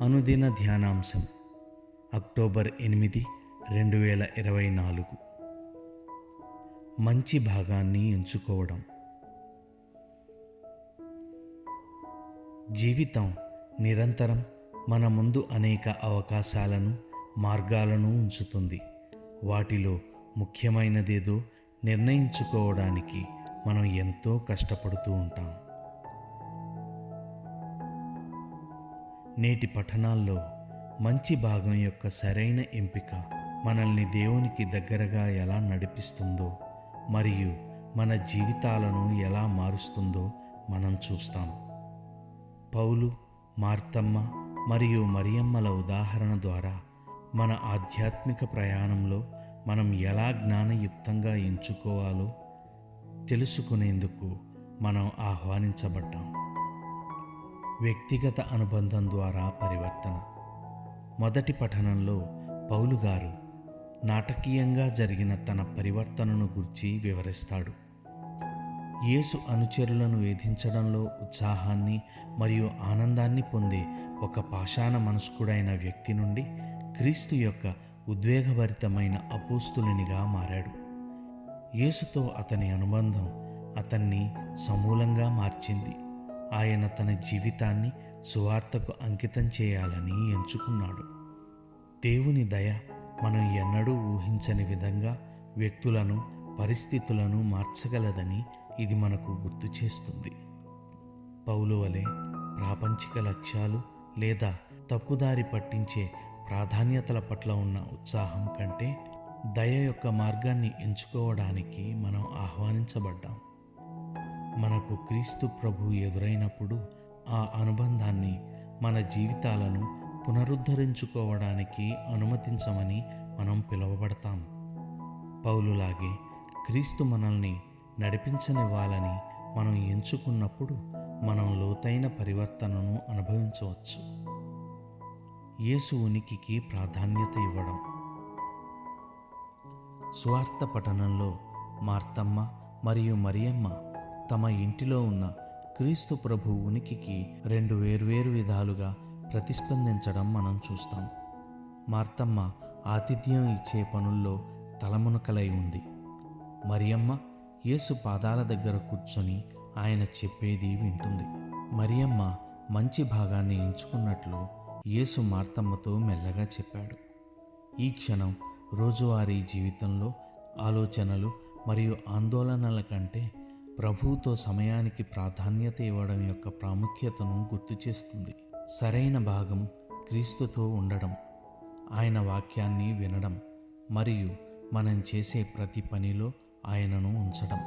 అనుదిన ధ్యానాంశం అక్టోబర్ ఎనిమిది రెండు వేల ఇరవై నాలుగు. మంచి భాగాన్ని ఎంచుకోవడం. జీవితం నిరంతరం మన ముందు అనేక అవకాశాలను మార్గాలను ఉంచుతుంది. వాటిలో ముఖ్యమైనదేదో నిర్ణయించుకోవడానికి మనం ఎంతో కష్టపడుతూ ఉంటాం. నేటి పఠనాల్లో మంచి భాగం యొక్క సరైన ఎంపిక మనల్ని దేవునికి దగ్గరగా ఎలా నడిపిస్తుందో మరియు మన జీవితాలను ఎలా మారుస్తుందో మనం చూస్తాం. పౌలు మార్తమ్మ మరియు మరియమ్మల ఉదాహరణ ద్వారా మన ఆధ్యాత్మిక ప్రయాణంలో మనం ఎలా జ్ఞానయుక్తంగా ఎంచుకోవాలో తెలుసుకునేందుకు మనం ఆహ్వానించబడ్డాం. వ్యక్తిగత అనుబంధం ద్వారా పరివర్తన. మొదటి పఠనంలో పౌలు గారు నాటకీయంగా జరిగిన తన పరివర్తనను గురించి వివరిస్తాడు. యేసు అనుచరులను వేధించడంలో ఉత్సాహాన్ని మరియు ఆనందాన్ని పొందే ఒక పాషాణ మనస్కుడైన వ్యక్తి నుండి క్రీస్తు యొక్క ఉద్వేగభరితమైన అపోస్తులునిగా మారాడు. యేసుతో అతని అనుబంధం అతన్ని సమూలంగా మార్చింది. ఆయన తన జీవితాన్ని సువార్తకు అంకితం చేయాలని ఎంచుకున్నాడు. దేవుని దయ మనం ఎన్నడూ ఊహించని విధంగా వ్యక్తులను పరిస్థితులను మార్చగలదని ఇది మనకు గుర్తు చేస్తుంది. పౌలు వలె ప్రాపంచిక లక్ష్యాలు లేదా తప్పుదారి పట్టించే ప్రాధాన్యతల పట్ల ఉన్న ఉత్సాహం కంటే దయ యొక్క మార్గాన్ని ఎంచుకోవడానికి మనం ఆహ్వానించబడ్డాం. మనకు క్రీస్తు ప్రభు ఎదురైనప్పుడు ఆ అనుబంధాన్ని మన జీవితాలను పునరుద్ధరించుకోవడానికి అనుమతించమని మనం పిలువబడతాం. పౌలులాగే క్రీస్తు మనల్ని నడిపించనివ్వాలని మనం ఎంచుకున్నప్పుడు మనం లోతైన పరివర్తనను అనుభవించవచ్చు. యేసు ఉనికికి ప్రాధాన్యత ఇవ్వడం. స్వార్థ పఠనంలో మార్తమ్మ మరియు మరియమ్మ తమ ఇంటిలో ఉన్న క్రీస్తు ప్రభు ఉనికికి రెండు వేర్వేరు విధాలుగా ప్రతిస్పందించడం మనం చూస్తాం. మార్తమ్మ ఆతిథ్యం ఇచ్చే పనుల్లో తలమునకలై ఉంది. మరియమ్మ యేసు పాదాల దగ్గర కూర్చొని ఆయన చెప్పేది వింటుంది. మరియమ్మ మంచి భాగాన్ని ఎంచుకున్నట్లు యేసు మార్తమ్మతో మెల్లగా చెప్పాడు. ఈ క్షణం రోజువారీ జీవితంలో ఆలోచనలు మరియు ఆందోళనల కంటే ప్రభువుతో సమయానికి ప్రాధాన్యత ఇవ్వడం యొక్క ప్రాముఖ్యతను గుర్తు చేస్తుంది. సరైన భాగం క్రీస్తుతో ఉండడం ఆయన వాక్యాన్ని వినడం మరియు మనం చేసే ప్రతి పనిలో ఆయనను ఉంచడం.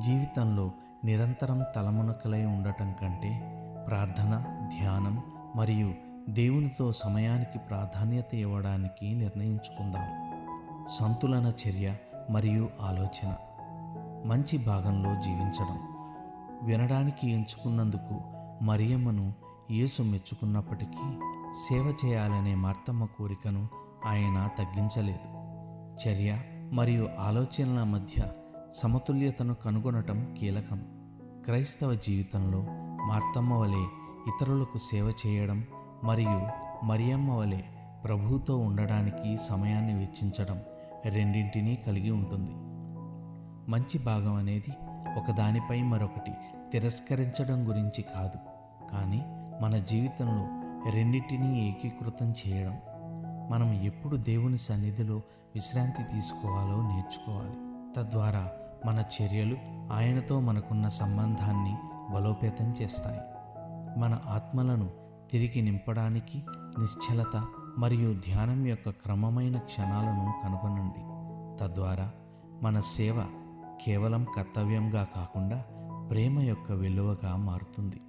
జీవితంలో నిరంతరం తలమునకలై ఉండటం కంటే ప్రార్థన ధ్యానం మరియు దేవునితో సమయానికి ప్రాధాన్యత ఇవ్వడానికి నిర్ణయించుకుందాం. సంతులన చర్య మరియు ఆలోచన. మంచి భాగంలో జీవించడం. వినడానికి ఎంచుకున్నందుకు మరియమ్మను యేసు మెచ్చుకున్నప్పటికీ సేవ చేయాలనే మార్తమ్మ కోరికను ఆయన తగ్గించలేదు. చర్య మరియు ఆలోచనల మధ్య సమతుల్యతను కనుగొనటం కీలకం. క్రైస్తవ జీవితంలో మార్తమ్మ వలె ఇతరులకు సేవ చేయడం మరియు మరియమ్మ వలె ప్రభువుతో ఉండడానికి సమయాన్ని వెచ్చించడం రెండింటినీ కలిగి ఉంటుంది. మంచి భాగం అనేది ఒకదానిపై మరొకటి తిరస్కరించడం గురించి కాదు. కానీ మన జీవితంలో రెండింటినీ ఏకీకృతం చేయడం. మనం ఎప్పుడు దేవుని సన్నిధిలో విశ్రాంతి తీసుకోవాలో నేర్చుకోవాలి. తద్వారా మన చర్యలు ఆయనతో మనకున్న సంబంధాన్ని బలోపేతం చేస్తాయి. మన ఆత్మలను తిరిగి నింపడానికి నిశ్చలత మరియు ధ్యానం యొక్క క్రమమైన క్షణాలను కనుగొనండి. తద్వారా మన సేవ కేవలం కర్తవ్యంగా కాకుండా ప్రేమ యొక్క విలువగా మారుతుంది.